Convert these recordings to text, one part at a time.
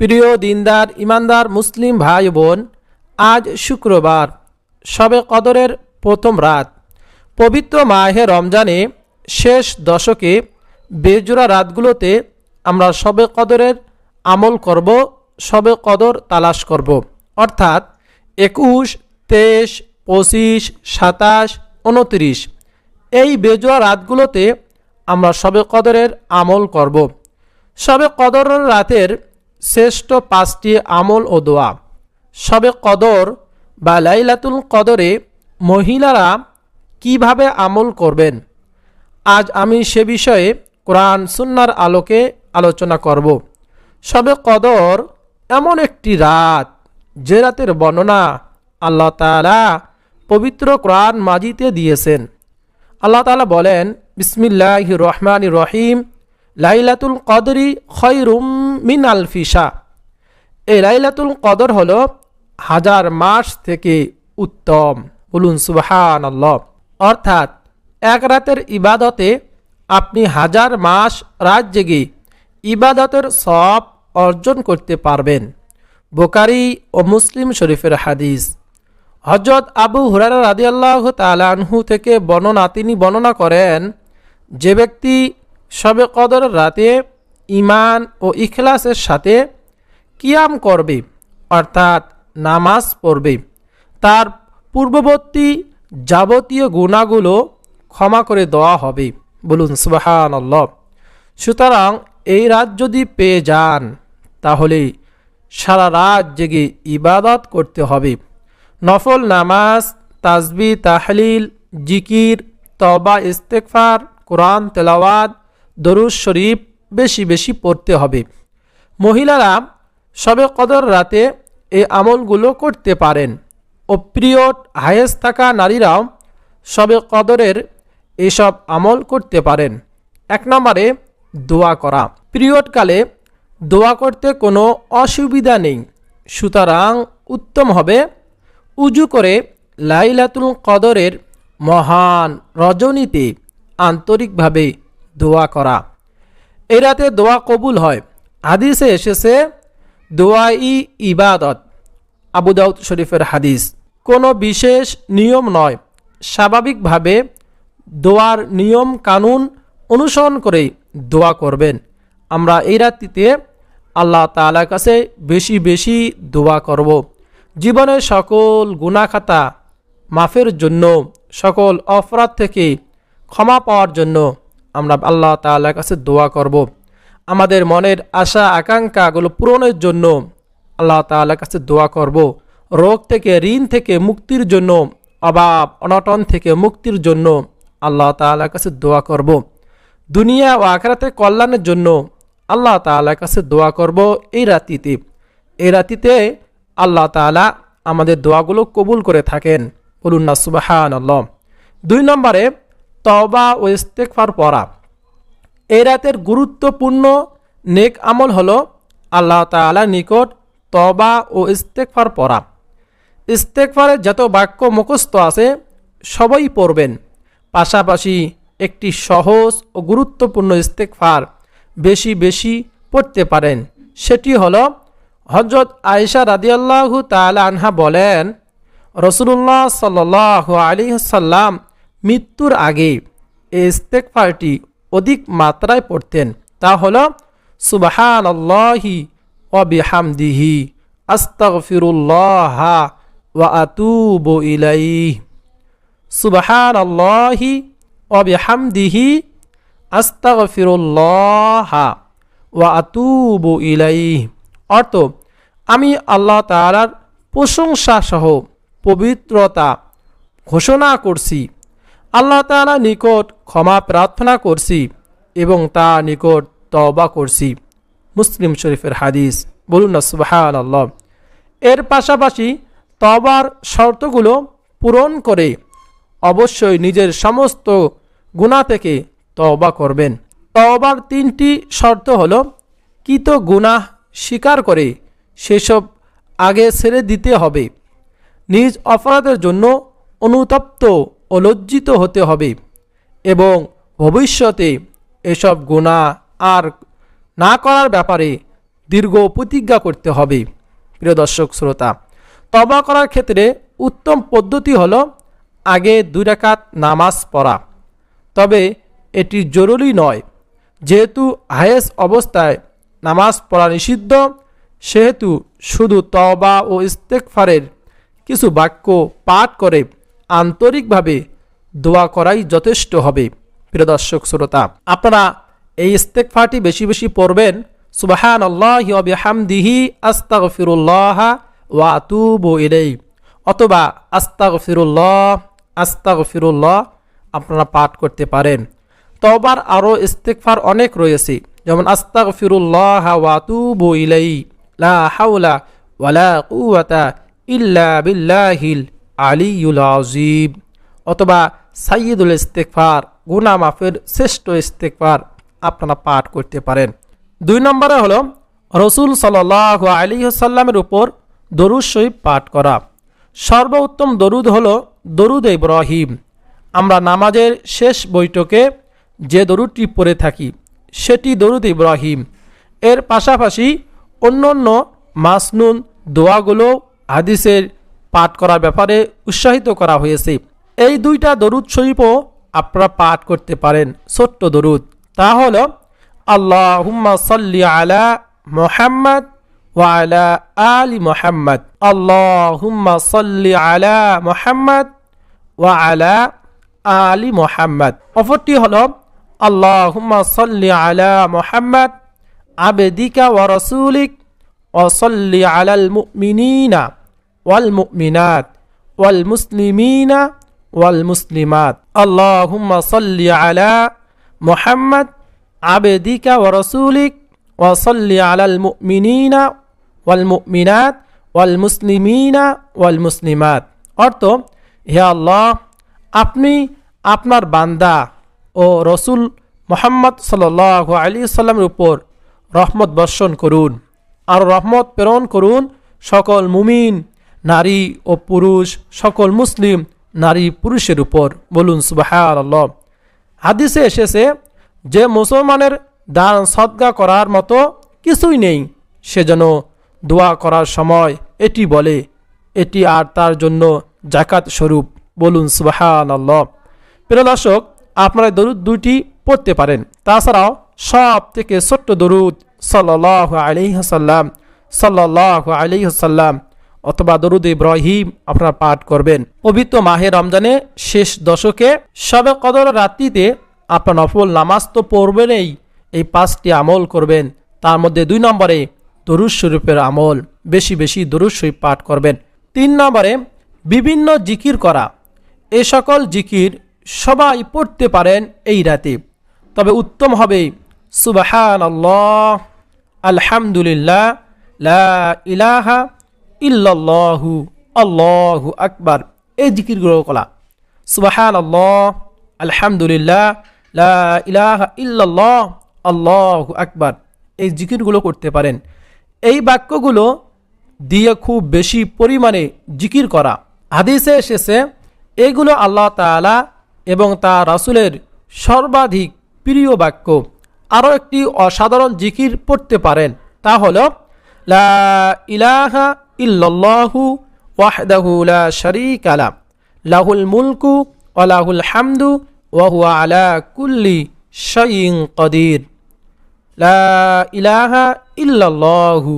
প্রিয় দিনদার, ইমানদার মুসলিম ভাই বোন, আজ শুক্রবার, সবে কদরের প্রথম রাত। পবিত্র মাহে রমজানে শেষ দশকে বেজোড়া রাতগুলোতে আমরা সবে কদরের আমল করব, সবে কদর তালাশ করব। অর্থাৎ একুশ, তেইশ, পঁচিশ, সাতাশ, উনত্রিশ, এই বেজোয়া রাতগুলোতে আমরা সবে কদরের আমল করব। সবে কদর রাতের শ্রেষ্ঠ পাঁচটি আমল ও দোয়া। শবে কদর বা লাইলাতুল কদরে মহিলারা কীভাবে আমল করবেন? আজ আমি সে বিষয়ে কোরআন সুন্নার আলোকে আলোচনা করব। সবে কদর এমন একটি রাত যে রাতের বর্ণনা আল্লাহ তাআলা পবিত্র কোরআন মাজিতে দিয়েছেন। আল্লাহ তাআলা বলেন বিসমিল্লাহ রহমান রহিম, লাইলাতুল কদরি খৈরুম মিন আলফিসা এই লাইলাতুল কদর হল হাজার মাস থেকে উত্তম। বলুন সুবাহান আল্লাহ অর্থাৎ এক রাতের ইবাদতে আপনি হাজার মাস রাত জেগে ইবাদতের সব অর্জন করতে পারবেন। বোকারি ও মুসলিম শরীফের হাদিস। হজরত আবু হুরার হুরারা রাদিয়াল্লাহ তালানহু থেকে বর্ণনা, তিনি বর্ণনা করেন, যে ব্যক্তি সবে কদর রাতে ইমান ও ইখলাসের সাথে কিয়াম করবে, অর্থাৎ নামাজ পড়বে। তার পূর্ববর্তী যাবতীয় গুণাগুলো ক্ষমা করে দেওয়া হবে। বলুন সুবাহান সুতরাং এই রাত যদি পেয়ে যান, তাহলে সারা রাত জেগে ইবাদত করতে হবে। নফল নামাজ তাজবি তাহলিল, জিকির তবা ইস্তেকফার কোরআন, তেলাওয়াত দরুজ শরীফ বেশি বেশি পড়তে হবে। মহিলারা সবে কদর রাতে এই আমলগুলো করতে পারেন ও পিরিয়ড হায়েস থাকা নারীরাও সবে কদরের এসব আমল করতে পারেন। এক নম্বরে দোয়া করা। পিরিয়ডকালে দোয়া করতে কোনো অসুবিধা নেই। সুতরাং উত্তম হবে উজু করে লাইলাতুল কদরের মহান রজনীতে আন্তরিকভাবে দোয়া করা। এই রাতে দোয়া কবুল হয়। হাদিসে এসেছে, দোয়াই ইবাদত। আবু শরীফের হাদিস। কোনো বিশেষ নিয়ম নয়। স্বাভাবিকভাবে দোয়ার নিয়ম কানুন অনুসরণ করে দোয়া করবেন। আমরা এই রাত্রিতে আল্লাহ তালার কাছে বেশি বেশি দোয়া করব। জীবনের সকল গুণাখাতা মাফের জন্য, সকল অপরাধ থেকে ক্ষমা পাওয়ার জন্য আমরা আল্লাহ তাআলার কাছে দোয়া করব। আমাদের মনের আশা, আকাঙ্ক্ষাগুলো পূরণের জন্য আল্লাহ তাআলার কাছে দোয়া করব। রোগ থেকে, ঋণ থেকে মুক্তির জন্য, অভাব, অনটন থেকে মুক্তির জন্য আল্লাহ তাআলার কাছে দোয়া করব। দুনিয়া ও আখরাতে কল্যাণের জন্য আল্লাহ তাআলার কাছে দোয়া করব এই রাতিতে এই রাতিতে আল্লাহ তাআলা আমাদের দোয়াগুলো কবুল করে থাকেন। বলুন না সুবাহান আল্লাহ দুই নম্বরে তবা ও ইস্তেকফার পড়া। এই রাতের গুরুত্বপূর্ণ নেক আমল হলো আল্লাহ তাআলা নিকট তবা ও ইস্তেকফার পড়া। ইস্তেকফারের যত বাক্য মুখস্থ আছে, সবই পড়বেন। পাশাপাশি একটি সহজ ও গুরুত্বপূর্ণ ইস্তেকফার বেশি বেশি পড়তে পারেন। সেটি হল হজরত আয়েশা রাদিয়াল্লাহু তালা আনহা বলেন রসুল্লাহ সাল আলী সাল্লাম মৃত্যুর আগে ইস্তেকফারটি অধিক মাত্রায় পড়তেন। তা হল সুবাহান অবিহামদিহি আস্তাগফিরুল্লাহ ওয়া আতুবু ইলাইহ। সুবাহান অবিহামদিহি আস্তাগফিরুল্লাহ ওয়া আতুবু ইলাইহ। অর্থ, আমি আল্লাহ তাআলার প্রশংসা সহ পবিত্রতা ঘোষণা করছি। আল্লাহ তাআলা নিকট ক্ষমা প্রার্থনা করছি এবং তা নিকট তবা করছি। মুসলিম শরীফের হাদিস, বলুন না সুবাহান আল্লাহ এর পাশাপাশি তবার শর্তগুলো পূরণ করে অবশ্যই নিজের সমস্ত গুণা থেকে তবা করবেন। তবার তিনটি শর্ত হলো, কিত গুনাহ স্বীকার করে সেসব আগে ছেড়ে দিতে হবে। নিজ অপরাধের জন্য অনুতপ্ত ও লজ্জিত হতে হবে এবং ভবিষ্যতে এসব গুণা আর না করার ব্যাপারে দীর্ঘ প্রতিজ্ঞা করতে হবে। প্রিয় দর্শক, শ্রোতা তবা করার ক্ষেত্রে উত্তম পদ্ধতি হলো আগে দুই রাকাত নামাজ পড়া। তবে এটি জরুরি নয়। যেহেতু হায়েস অবস্থায় নামাজ পড়া নিষিদ্ধ, সেহেতু শুধু তবা ও ইস্তেকফারের কিছু বাক্য পাঠ করে আন্তরিকভাবে দোয়া করাই যথেষ্ট হবে, প্রিয় দর্শক শ্রোতা। আপনারা এই ইস্তেকফারটি বেশি বেশি পড়বেন। সুবাহান আল্লাহ হামদিহি ফিরুল্লাহ ওয়া আতুবু ইলাই অথবা আস্তাগ ফিরুল্লাহ আস্তাগ ফিরুল্লাহ আপনারা পাঠ করতে পারেন। তবার আরও ইস্তেকফার অনেক রয়েছে। যেমন আস্তাগ ফিরুল্লাহ ওয়া আতুবু ইলাই লা হাওলা ওয়ালা কুওয়াতা ইল্লা বিল্লাহিল আলিউল আজিব অথবা সাইয়দুল ইস্তেকফার গুনা মাফের শ্রেষ্ঠ ইস্তেকফার আপনারা পাঠ করতে পারেন। দুই নম্বরে হলো, রসুল সাল আলী সাল্লামের উপর দরুদ শরীফ পাঠ করা। সর্বোত্তম দরুদ হলো দরুদ ইব্রাহিম। আমরা নামাজের শেষ বৈঠকে যে দরুদটি পড়ে থাকি, সেটি দরুদ ইব্রাহিম। এর পাশাপাশি অন্য অন্য মাসনুন দোয়াগুলো, হাদিসের পাঠ করার ব্যাপারে উৎসাহিত করা হয়েছে। এই দুইটা দরুদ শরীফও আপনারা পাঠ করতে পারেন, ছোট্ট দরুদ। তা হল, আল্লাহুম্মা সাল্লি আলা মোহাম্মদ ওয়ালা আলি মোহাম্মদ। আল্লাহুম্মা সাল্লি আলা মোহাম্মদ ওয়ালা আলি মোহাম্মদ। অপরটি হল, আল্লাহুম্মা সাল্লি আলা মোহাম্মদ আবেদিকা ওয়া রসুলিক ওসল্লি আলাল মুমিনিনা। ওয়াল মুমিনাত, ওয়াল মুসলিমিনা, ওয়াল মুসলিমাত। আল্লাহুম্মা সাল্লি আলা মোহাম্মদ আবেদিকা ওয়া রসুলিক ওসল্লি আলাল মুমিনিনা ওয়াল মুমিনাত, ওয়াল মুসলিমিনা ওয়াল মুসলিমাত। অর্থ, হে আল্লাহ, আপনি আপনার বান্দা ও রসুল মোহাম্মদ সাল আলী সাল্লামের উপর রহমত বর্ষণ করুন। আর রহমত প্রেরণ করুন সকল মুমিন নারী ও পুরুষ, সকল মুসলিম নারী পুরুষের উপর। বলুন সুবাহ আল্লাহ হাদিসে এসেছে, যে মুসলমানের দান সদ্গা করার মতো কিছুই নেই, সে যেন দোয়া করার সময় এটি বলে, এটি আর তার জন্য জাকাত স্বরূপ। বলুন সুবাহান আল্লাহ প্রিয় আপনারা দরুদ দুইটি পড়তে পারেন। তাছাড়াও সব থেকে ছোট্ট দরুদ সাল্লাহ আলিহাসাল্লাম সাল্লাহ আলিহাসাল্লাম অথবা দরুদ ইব্রাহিম আপনারা পাঠ করবেন। পবিত্র মাহে রমজানে শেষ দশকে সবে কদর রাত্রিতে আপনার নফল নামাজ তো পড়বেনই, এই পাঁচটি আমল করবেন। তার মধ্যে দুই নম্বরে দরুদ আমল, বেশি বেশি দরুদ পাঠ করবেন। তিন নম্বরে বিভিন্ন জিকির করা, এ সকল জিকির সবাই পড়তে পারেন এই রাতে। তবে উত্তম হবে সুবাহান আল্লাহ আলহামদুলিল্লাহ, লা ইলাহা ইল্লাল্লাহু, আল্লাহু আকবার। এই জিকিরগুলো কলা। সুবাহান আল্লাহ আলহামদুলিল্লাহ, লা ইলাহা ইল্লাল্লাহ, আল্লাহু আকবার। এই জিকিরগুলো করতে পারেন। এই বাক্যগুলো দিয়ে খুব বেশি পরিমাণে জিকির করা। হাদিসে এসেছে, এগুলো আল্লাহ তাআলা এবং তা রাসুলের সর্বাধিক প্রিয় বাক্য। আরও একটি অসাধারণ জিকির পড়তে পারেন। তা হল, লা ইলাহা ইল্লাল্লাহু ওয়াহদাহু লা শারীকা লা, লাহুল মুলকু ওয়া লাহুল হামদু ওয়া হুয়া আলা কুল্লি শাইইন কদির। লা ইলাহা ইল্লাল্লাহু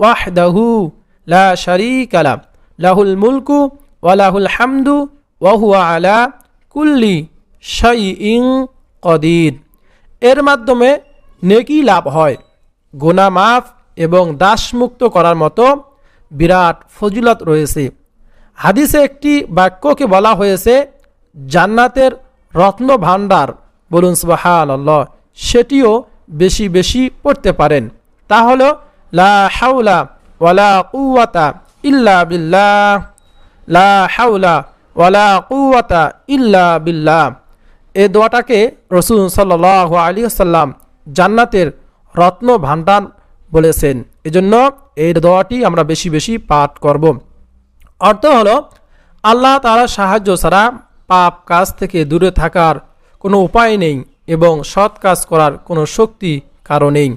ওয়াহদাহু লা শারীকা লা, লাহুল মুলকু ওয়া লাহুল হামদু ওয়া হুয়া আলা কুল্লি শাইইন কদির। এর মাধ্যমে নেকি লাভ হয় গোনা মাফ এবং দাসমুক্ত করার মতো বিরাট ফজিলত রয়েছে। হাদিসে একটি বাক্যকে বলা হয়েছে, জান্নাতের রত্ন ভাণ্ডার বলুন সুবাহান আল্লাহ সেটিও বেশি বেশি পড়তে পারেন। তা হল, লা ওয়ালা কুয়াতা ইল্লা বিল্লাহ। লা হাউলা ওয়ালা কুয়াতা ইল্লা বিল্লাহ। এ দোয়াটাকে রসুল সাল্লাহ আলী সাল্লাম জান্নাতের রত্ন ভাণ্ডার বলেছেন। এজন্য এই দোয়াটি আমরা বেশি বেশি পাঠ করব। অর্থ হলো, আল্লাহ তারা সাহায্য ছাড়া পাপ কাজ থেকে দূরে থাকার কোনো উপায় নেই এবং সৎ কাজ করার কোনো শক্তি কারও নেই।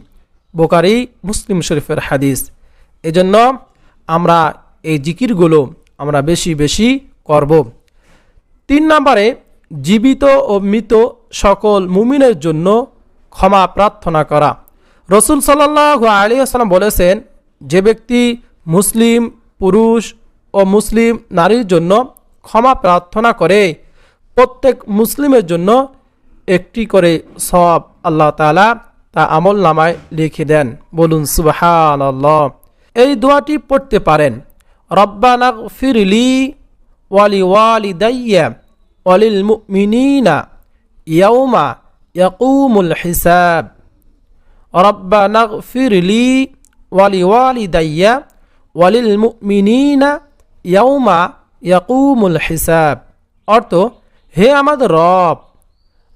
বোকারি মুসলিম শরীফের হাদিস। এজন্য আমরা এই জিকিরগুলো আমরা বেশি বেশি করব। তিন নম্বরে, জীবিত ও মৃত সকল মুমিনের জন্য ক্ষমা প্রার্থনা করা। রসুল সাল্লাহ আলী আসসালাম বলেছেন, যে ব্যক্তি মুসলিম, পুরুষ ও মুসলিম নারীর জন্য ক্ষমা প্রার্থনা করে, প্রত্যেক মুসলিমের জন্য একটি করে সব আল্লাহ তালা তা আমল নামায় লিখে দেন। বলুন সুবাহান এই দোয়াটি পড়তে পারেন, রব্বানা ফিরলি ওয়ালি ওয়ালি দাইয়া ওয়ালিল মুমিনিনা ইয়াউমা ইয়াকুমুল হিসাব। রব্বানা ফিরলি ওয়ালি ওয়ালি দাইয়া ওয়ালিল ইয়াউমা ইয়াকুমুল হিসাব। অর্থ, হে আমাদের রব,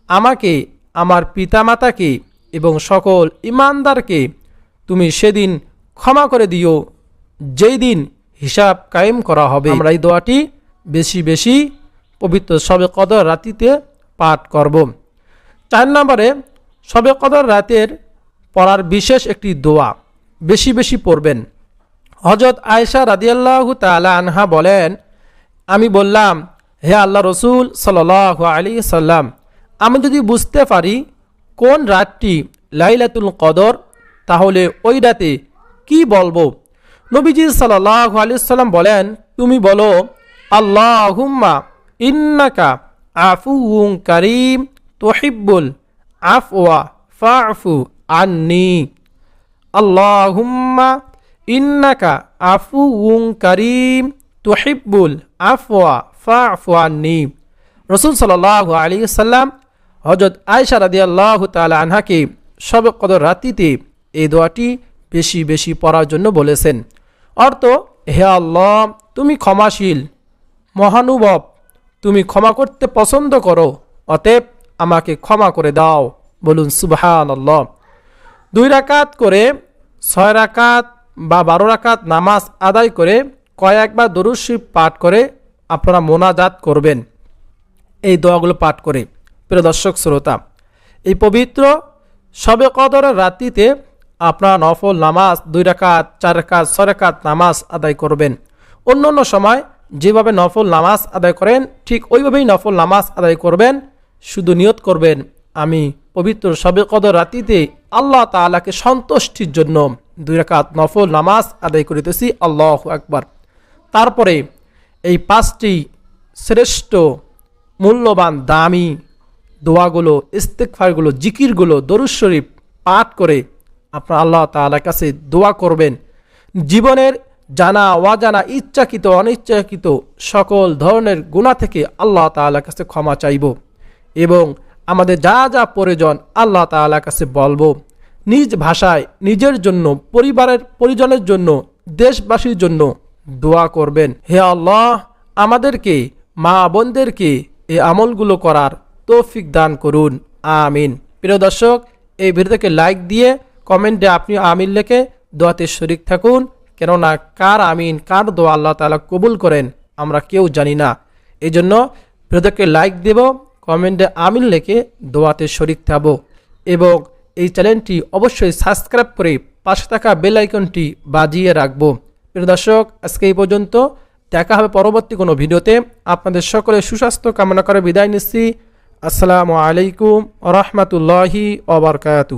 আমাকে, আমার পিতামাতাকে এবং সকল ইমানদারকে তুমি সেদিন ক্ষমা করে দিও, যেই দিন হিসাব কায়েম করা হবে। আমরা এই দোয়াটি বেশি বেশি পবিত্র সবে কদর রাতিতে পাঠ করব। চার নম্বরে সবে কদর রাতের পড়ার বিশেষ একটি দোয়া বেশি বেশি পড়বেন। হজরত আয়েশা রাদিয়াল্লাহু তালা আনহা বলেন, আমি বললাম, হে আল্লাহ রসুল সাল আলী সাল্লাম, আমি যদি বুঝতে পারি কোন রাতটি লাইলাতুল কদর, তাহলে ওই রাতে কি বলব? নবীজি সাল্লাহ আলি সাল্লাম বলেন, তুমি বলো আল্লাহ হুম্মা ইন্নাকা আফুউং করিম তোহিব্বুল আফওয়া ফাফু আন্নি। আল্লাহুম্মা ইন্নাকা আফুউং করিম, তুহিব্বুল আফওয়া ফাফু আন্নি। রসুল সাল্লাহ আলী সাল্লাম হজরত আয়সা রাদি আল্লাহ তালা আনহাকে সবে কদর রাতিতে এই দোয়াটি বেশি বেশি পড়ার জন্য বলেছেন। অর্থ, হে আল্লাহ, তুমি ক্ষমাশীল, মহানুভব, তুমি ক্ষমা করতে পছন্দ করো, অতএব আমাকে ক্ষমা করে দাও, বলুন সুবহান আল্লাহ দুই রাকাত করে, ছয় রাকাত বা বারো রাকাত নামাজ আদায় করে, কয়েকবার দরুশিব পাঠ করে আপনারা মোনাজাত করবেন। এই দোয়াগুলো পাঠ করে। প্রিয় দর্শক, শ্রোতা, এই পবিত্র সবে কদরের রাত্রিতে আপনারা নফল নামাজ, দুই রাকাত, চার রাকাত, ছয় রাকাত নামাজ আদায় করবেন। অন্য অন্য সময় যেভাবে নফল নামাজ আদায় করেন, ঠিক ওইভাবেই নফল নামাজ আদায় করবেন। শুধু নিয়ত করবেন, আমি পবিত্র সবে কদর রাতিতে আল্লাহ তালাকে সন্তুষ্টির জন্য দুই রাকাত নফল নামাজ আদায় করিতেছি, আল্লাহ একবার তারপরে এই পাঁচটি শ্রেষ্ঠ মূল্যবান দামি দোয়াগুলো ইস্তেকফারগুলো জিকিরগুলো দরুদ শরীফ পাঠ করে আপনার আল্লাহ তালার কাছে দোয়া করবেন। জীবনের জানা, অজানা, ইচ্ছাকৃত, অনিচ্ছাকৃত সকল ধরনের গুণা থেকে আল্লাহ তালার কাছে ক্ষমা চাইব এবং আমাদের যা যা প্রয়োজন আল্লাহ তালার কাছে বলব। নিজ ভাষায়, নিজের জন্য, পরিবারের, পরিজনের জন্য, দেশবাসীর জন্য দোয়া করবেন। হে আল্লাহ, আমাদেরকে, মা বোনদেরকে এই আমলগুলো করার তৌফিক দান করুন। আমিন। প্রিয় দর্শক, এই ভিডিওকে লাইক দিয়ে কমেন্টে আপনি আমিন লেখে দোয়াতে শরিক থাকুন। কেননা কার আমিন, কার দোয়া আল্লাহ তালা কবুল করেন, আমরা কেউ জানি না। এই জন্য ভিডিওকে লাইক দেব কমেন্টে আমিন লেখে দোয়াতে শরিক থাকব। এবং এই চ্যানেলটি অবশ্যই সাবস্ক্রাইব করে পাশে থাকা বেল আইকনটি বাজিয়ে রাখব। প্রিয় দর্শক, আজকে এই পর্যন্ত। দেখা হবে পরবর্তী কোনো ভিডিওতে। আপনাদের সকলে সুস্বাস্থ্য কামনা করে বিদায় নিচ্ছি। আসসালামু আলাইকুম রহমতুল্লাহি ওবরকাতু